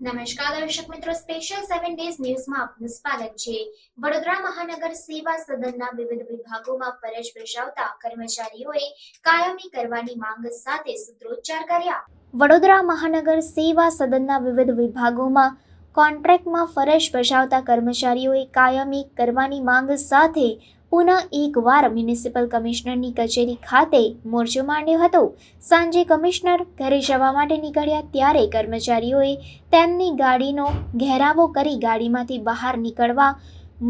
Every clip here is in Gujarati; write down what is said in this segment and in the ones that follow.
નમસ્કાર દર્શક મિત્રો સ્પેશિયલ સેવન ડેઝ ન્યૂઝમાં આપનું સ્વાગત છે. વડોદરા મહાનગર સેવા સદનના વિવિધ વિભાગોમાં ફરજ બજાવતા કર્મચારીઓએ કાયમી કરવાની માંગ સાથે સૂત્રોચ્ચાર કર્યા. વડોદરા મહાનગર સેવા સદનના વિવિધ વિભાગોમાં કોન્ટ્રાક્ટમાં ફરજ બજાવતા કર્મચારીઓએ કાયમી કરવાની માંગ સાથે પુનઃ એકવાર મ્યુનિસિપલ કમિશનરની કચેરી ખાતે મોરચો માંડ્યો હતો. સાંજે કમિશનર ઘરે જવા માટે નીકળ્યા ત્યારે કર્મચારીઓએ તેમની ગાડીનો ઘેરાવો કરી ગાડીમાંથી બહાર નીકળવા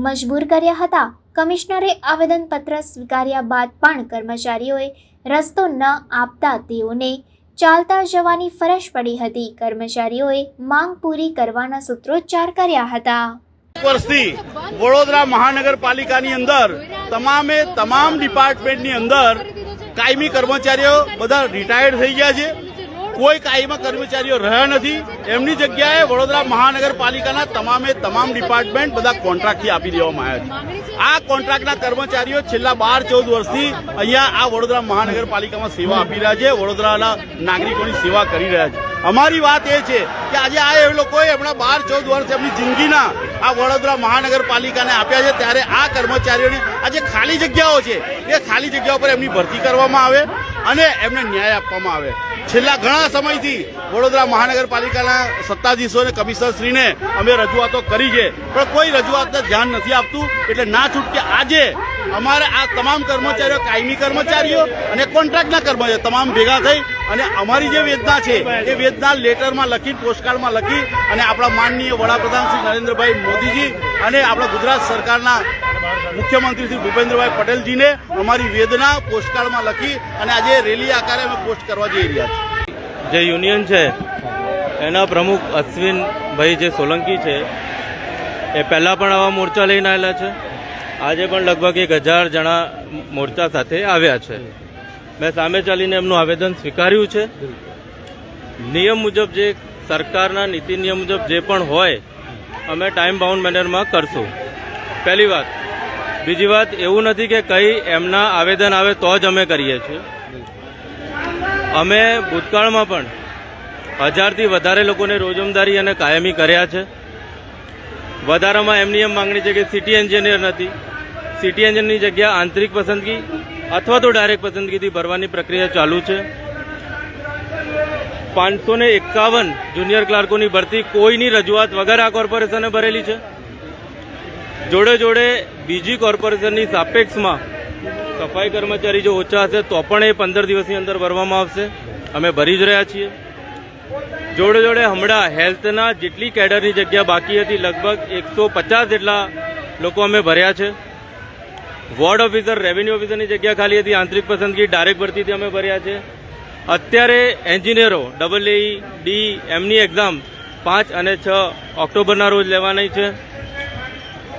મજબૂર કર્યા હતા. કમિશનરે આવેદનપત્ર સ્વીકાર્યા બાદ પણ કર્મચારીઓએ રસ્તો ન આપતા તેઓને ચાલતા જવાની ફરજ પડી હતી. કર્મચારીઓએ માંગ પૂરી કરવાના સૂત્રોચ્ચાર કર્યા હતા. વર્ષથી વડોદરા મહાનગરપાલિકાની અંદર તમામે તમામ ડિપાર્ટમેન્ટની અંદર કાયમી કર્મચારીઓ બધા રિટાયર્ડ થઈ ગયા છે. કોઈ કાયમી કર્મચારીઓ રહ્યા નથી. એમની જગ્યાએ વડોદરા મહાનગરપાલિકાના તમામે તમામ ડિપાર્ટમેન્ટ બધા કોન્ટ્રાક્ટથી આપી દેવામાં આવ્યા છે. આ કોન્ટ્રાક્ટના કર્મચારીઓ છેલ્લા બાર ચૌદ વર્ષથી અહીંયા આ વડોદરા મહાનગરપાલિકામાં સેવા આપી રહ્યા છે. વડોદરાના નાગરિકોની સેવા કરી રહ્યા છે. અમારી વાત એ છે કે આજે આ એ લોકોએ હમણાં બાર ચૌદ વર્ષ એમની જિંદગીના આ વડોદરા મહાનગરપાલિકાને આપ્યા છે. ત્યારે આ કર્મચારીઓને આ જે ખાલી જગ્યાઓ છે. એ ખાલી જગ્યાઓ પર એમની ભરતી કરવામાં આવે અને એમને ન્યાય આપવામાં આવે. છેલ્લા ઘણા સમયથી વડોદરા મહાનગરપાલિકાના સત્તાધીશો અને કમિશનરશ્રીને અમે રજૂઆતો કરી છે. પણ કોઈ રજૂઆતને ધ્યાન નથી આપતું. એટલે ના છૂટકે આજે અમારે આ તમામ કર્મચારીઓ, કાયમી કર્મચારીઓ અને કોન્ટ્રાક્ટના કર્મચારીઓ, તમામ ભેગા થઈ અને અમારી જે વેદના છે, એ વેદના લેટરમાં લખી, પોસ્ટકાર્ડમાં લખી અને આપણા માનનીય વડાપ્રધાન શ્રી નરેન્દ્રભાઈ મોદીજી અને આપણા ગુજરાત સરકારના મુખ્યમંત્રી શ્રી ભૂપેન્દ્રભાઈ પટેલજીને અમારી વેદના પોસ્ટકાર્ડમાં લખી અને આજે રેલી આકારે અમે પોસ્ટ કરવા જઈ રહ્યા છીએ. જે યુનિયન છે, એના પ્રમુખ અશ્વિનભાઈ જે સોલંકી છે, એ પહેલાં પણ આવા મોરચા લઈને આવેલા છે. આજે પણ લગભગ એક હજાર જણા મોરચા સાથે આવ્યા છે. મેં સામે ચાલીને એમનું આવેદન સ્વીકાર્યું છે. નિયમ મુજબ જે સરકારના નીતિ નિયમ મુજબ જે પણ હોય, અમે ટાઈમ બાઉન્ડ મેનરમાં કરશું. પહેલી વાત. બીજી વાત, એવું નથી કે કંઈ એમના આવેદન આવે તો જ અમે કરીએ છીએ. અમે ભૂતકાળમાં પણ હજારથી વધારે લોકોને રોજમદારી અને કાયમી કર્યા છે. વધારામાં એમની એમ માંગણી છે કે સિટી એન્જિનિયર નથી. સિટી એન્જિનિયરની જગ્યા આંતરિક પસંદગી અથવા તો ડાયરેક્ટ પસંદગીથી ભરવાની પ્રક્રિયા ચાલુ છે. પાંચસો ને એકાવન જુનિયર ક્લાર્કોની ભરતી કોઈની રજૂઆત વગર આ કોર્પોરેશને ભરેલી છે. જોડે જોડે બીજી કોર્પોરેશનની સાપેક્ષમાં સફાઈ કર્મચારી જો ઓછા હશે તો પણ એ પંદર દિવસની અંદર ભરવામાં આવશે. અમે ભરી જ રહ્યા છીએ. જોડે જોડે હમણાં હેલ્થના જેટલી કેડરની જગ્યા બાકી હતી, લગભગ એકસો પચાસ જેટલા લોકો અમે ભર્યા છે. વોર્ડ ઓફિસર, રેવન્યુ ઓફિસરની જગ્યા ખાલી હતી, આંતરિક પસંદગી, ડાયરેક્ટ ભરતીથી અમે ભર્યા છે. અત્યારે એન્જિનિયરો, ડબલ એ, ડી, એમની એક્ઝામ પાંચ અને છ ઓક્ટોબરના રોજ લેવાની છે.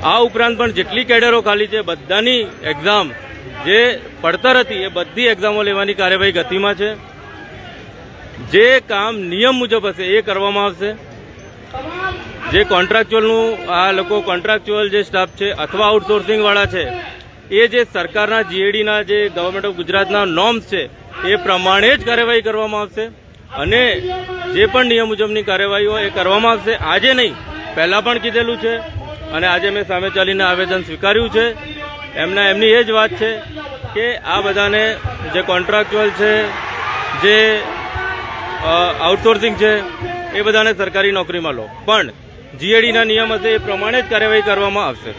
આ ઉપરાંત પણ જેટલી કેડરો ખાલી છે, બધાની એક્ઝામ જે પડતર હતી, એ બધી એક્ઝામો લેવાની કાર્યવાહી ગતિમાં છે. જે કામ નિયમ મુજબ હશે, એ કરવામાં આવશે. જે કોન્ટ્રાક્ચ્યુઅલનું આ લોકો કોન્ટ્રાક્ચ્યુઅલ જે સ્ટાફ છે, અથવા આઉટસોર્સિંગવાળા છે એ જે સરકારના જીએડીના જે ગવર્મેન્ટ ઓફ ગુજરાતના નોર્મ્સ છે, એ પ્રમાણે જ કાર્યવાહી કરવામાં આવશે. અને જે પણ નિયમ મુજબની કાર્યવાહી હોય એ કરવામાં આવશે. આજે નહીં, પહેલાં પણ કીધેલું છે. અને આજે મેં સામે ચાલીને આવેદન સ્વીકાર્યું છે. એમના, એમની એ જ વાત છે કે આ બધાને જે કોન્ટ્રાક્ચ્યુઅલ છે, જે આઉટસોર્સિંગ છે, એ બધાને સરકારી નોકરીમાં લો. પણ જીએડીના નિયમ હશે એ પ્રમાણે જ કાર્યવાહી કરવામાં આવશે.